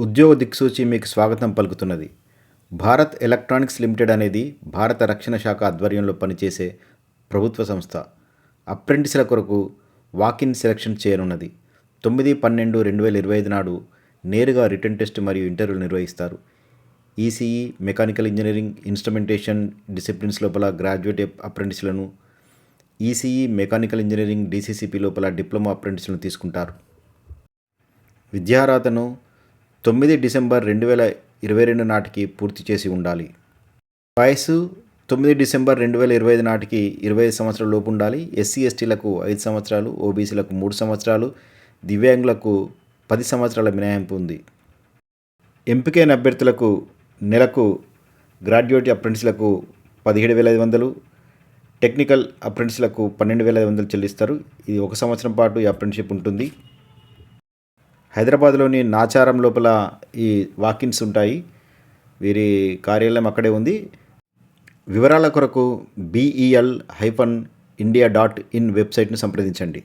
ఉద్యోగ దిక్సూచి మీకు స్వాగతం పలుకుతున్నది. భారత్ ఎలక్ట్రానిక్స్ లిమిటెడ్ అనేది భారత రక్షణ శాఖ ఆధ్వర్యంలో పనిచేసే ప్రభుత్వ సంస్థ. అప్రెంటిస్ల కొరకు వాకిన్ సెలక్షన్ చేయనున్నది. తొమ్మిది పన్నెండు రెండు వేల ఇరవై ఐదు నాడు నేరుగా రిటర్న్ టెస్ట్ మరియు ఇంటర్వ్యూలు నిర్వహిస్తారు. ECE mechanical engineering instrumentation disciplines లోపల గ్రాడ్యుయేట్ అప్రెంటిస్లను ఈసీఈ మెకానికల్ ఇంజనీరింగ్ డీసీసీపీ లోపల డిప్లొమా అప్రెంటిస్లను తీసుకుంటారు. విద్యార్హతను తొమ్మిది డిసెంబర్ రెండు వేల ఇరవై రెండు నాటికి పూర్తి చేసి ఉండాలి. వయసు తొమ్మిది డిసెంబర్ రెండు వేల ఇరవై ఐదు నాటికి ఇరవై ఐదు సంవత్సరాల లోపు ఉండాలి. ఎస్సీ ఎస్టీలకు ఐదు సంవత్సరాలు ఓబీసీలకు మూడు సంవత్సరాలు దివ్యాంగులకు పది సంవత్సరాల మినహాయింపు ఉంది. ఎంపికైన అభ్యర్థులకు నెలకు గ్రాడ్యుయేట్ అప్రెంటిస్లకు పదిహేడు వేల ఐదు వందలు టెక్నికల్ అప్రెంటిస్లకు పన్నెండు వేల ఐదు వందలు చెల్లిస్తారు. ఇది ఒక సంవత్సరం పాటు ఈ అప్రెంటిషిప్ ఉంటుంది. హైదరాబాద్లోని నాచారం లోపల ఈ వాకిన్స్ ఉంటాయి. వీరి కార్యాలయం అక్కడే ఉంది. వివరాల కొరకు BEL hyphen India dot in వెబ్సైట్ను సంప్రదించండి.